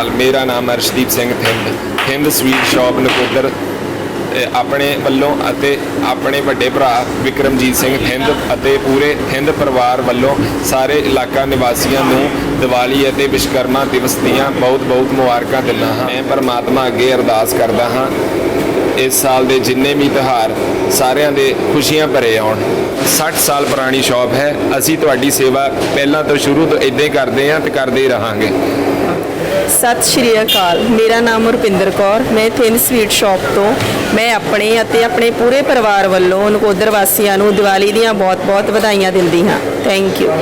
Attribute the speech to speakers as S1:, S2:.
S1: ਅਕਾਲ ਮੇਰਾ ਨਾਮ Arshdeep Singh Thind Thind sweet shop Nakodar ਆਪਣੇ ਵੱਲੋਂ ਅਤੇ ਆਪਣੇ ਵੱਡੇ ਭਰਾ ਵਿਕਰਮਜੀਤ ਸਿੰਘ ਥਿੰਦ ਅਤੇ ਪੂਰੇ ਥਿੰਦ ਪਰਿਵਾਰ ਵੱਲੋਂ ਸਾਰੇ ਇਲਾਕਾ ਨਿਵਾਸੀਆਂ ਨੂੰ ਦੀਵਾਲੀ ਅਤੇ ਵਿਸ਼ਕਰਮਾ ਦਿਵਸ ਦੀਆਂ ਬਹੁਤ-ਬਹੁਤ ਮੁਬਾਰਕਾਂ ਦਿੰਦਾ ਹਾਂ। ਮੈਂ ਪਰਮਾਤਮਾ ਅੱਗੇ ਅਰਦਾਸ ਕਰਦਾ ਹਾਂ, ਇਸ ਸਾਲ ਦੇ ਜਿੰਨੇ ਵੀ ਤਿਉਹਾਰ ਸਾਰਿਆਂ ਦੇ ਖੁਸ਼ੀਆਂ ਭਰੇ ਆਉਣ। 60 ਸਾਲ ਪੁਰਾਣੀ ਸ਼ਾਪ ਹੈ, ਅਸੀਂ ਤੁਹਾਡੀ ਸੇਵਾ ਪਹਿਲਾਂ ਤੋਂ ਸ਼ੁਰੂ ਤੋਂ ਇਦਾਂ ਹੀ ਕਰਦੇ ਹਾਂ ਤੇ ਕਰਦੇ ਰਹਾਂਗੇ।
S2: ਸਤਿ ਸ਼੍ਰੀ ਅਕਾਲ। ਮੇਰਾ ਨਾਮ ਰੁਪਿੰਦਰ ਕੌਰ। ਮੈਂ ਥਿੰਨ ਸਵੀਟ ਸ਼ਾਪ ਤੋਂ। ਮੈਂ ਆਪਣੇ ਅਤੇ ਆਪਣੇ ਪੂਰੇ ਪਰਿਵਾਰ ਵੱਲੋਂ ਨਕੋਦਰ ਵਾਸੀਆਂ ਨੂੰ ਦੀਵਾਲੀ ਦੀਆਂ ਬਹੁਤ-ਬਹੁਤ ਵਧਾਈਆਂ ਦਿੰਦੀ ਹਾਂ। Thank you